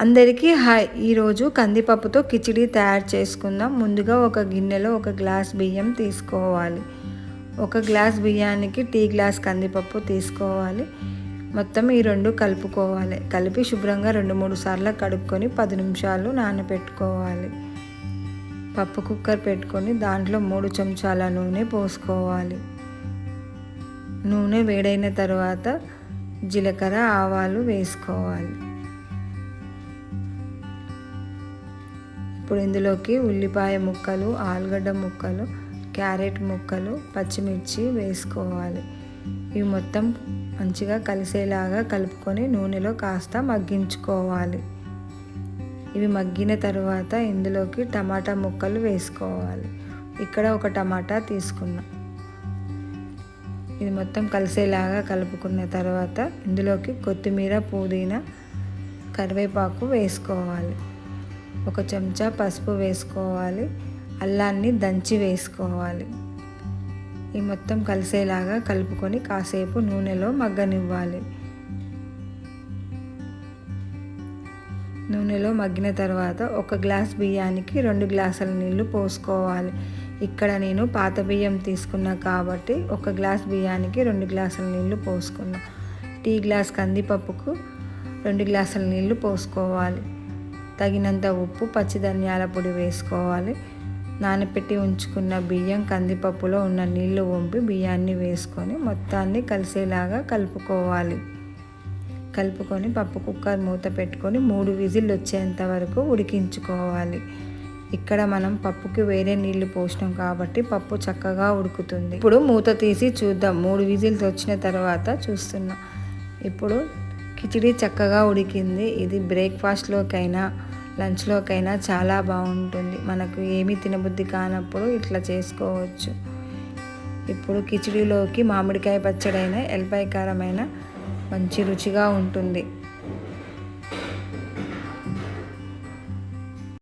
అందరికీ హాయ్. ఈరోజు కందిపప్పుతో కిచిడి తయారు చేసుకుందాం. ముందుగా ఒక గిన్నెలో ఒక గ్లాస్ బియ్యం తీసుకోవాలి. ఒక గ్లాస్ బియ్యానికి టీ గ్లాస్ కందిపప్పు తీసుకోవాలి. మొత్తం ఈ రెండు కలుపుకోవాలి. కలిపి శుభ్రంగా రెండు మూడు సార్లు కడుక్కొని పది నిమిషాలు నానబెట్టుకోవాలి. పప్పు కుక్కర్ పెట్టుకొని దాంట్లో మూడు చెంచాల నూనె పోసుకోవాలి. నూనె వేడైన తర్వాత జీలకర్ర ఆవాలు వేసుకోవాలి. ఇప్పుడు ఇందులోకి ఉల్లిపాయ ముక్కలు ఆలుగడ్డ ముక్కలు క్యారెట్ ముక్కలు పచ్చిమిర్చి వేసుకోవాలి. ఇవి మొత్తం మంచిగా కలిసేలాగా కలుపుకొని నూనెలో కాస్త మగ్గించుకోవాలి. ఇవి మగ్గిన తర్వాత ఇందులోకి టమాటా ముక్కలు వేసుకోవాలి. ఇక్కడ ఒక టమాటా తీసుకున్నా. ఇది మొత్తం కలిసేలాగా కలుపుకున్న తర్వాత ఇందులోకి కొత్తిమీర పుదీనా కరివేపాకు వేసుకోవాలి. ఒక చెంచా పసుపు వేసుకోవాలి అల్లాన్ని దంచి వేసుకోవాలి. ఈ మొత్తం కలిసేలాగా కలుపుకొని కాసేపు నూనెలో మగ్గనివ్వాలి. నూనెలో మగ్గిన తర్వాత ఒక గ్లాస్ బియ్యానికి రెండు గ్లాసుల నీళ్ళు పోసుకోవాలి. ఇక్కడ నేను పాత బియ్యం తీసుకున్నా కాబట్టి ఒక గ్లాస్ బియ్యానికి రెండు గ్లాసుల నీళ్ళు పోసుకున్నా. టీ గ్లాస్ కందిపప్పుకు రెండు గ్లాసుల నీళ్ళు పోసుకోవాలి. తగినంత ఉప్పు పచ్చి ధనియాల పొడి వేసుకోవాలి. నానపెట్టి ఉంచుకున్న బియ్యం కందిపప్పులో ఉన్న నీళ్ళు వంపి బియ్యాన్ని వేసుకొని మొత్తాన్ని కలిసేలాగా కలుపుకోవాలి. కలుపుకొని పప్పు కుక్కర్ మూత పెట్టుకొని మూడు విజిల్లు వచ్చేంత వరకు ఉడికించుకోవాలి. ఇక్కడ మనం పప్పుకి వేరే నీళ్ళు పోసినాం కాబట్టి పప్పు చక్కగా ఉడుకుతుంది. ఇప్పుడు మూత తీసి చూద్దాం. మూడు విజిల్స్ వచ్చిన తర్వాత చూస్తున్నా. ఇప్పుడు కిచిడి చక్కగా ఉడికింది. ఇది బ్రేక్ఫాస్ట్లోకైనా లంచ్లోకైనా చాలా బాగుంటుంది. మనకు ఏమీ తినబుద్ధి కానప్పుడు ఇట్లా చేసుకోవచ్చు. ఇప్పుడు కిచిడిలోకి మామిడికాయ పచ్చడైన ఎల్పాయ కారమైన మంచి రుచిగా ఉంటుంది.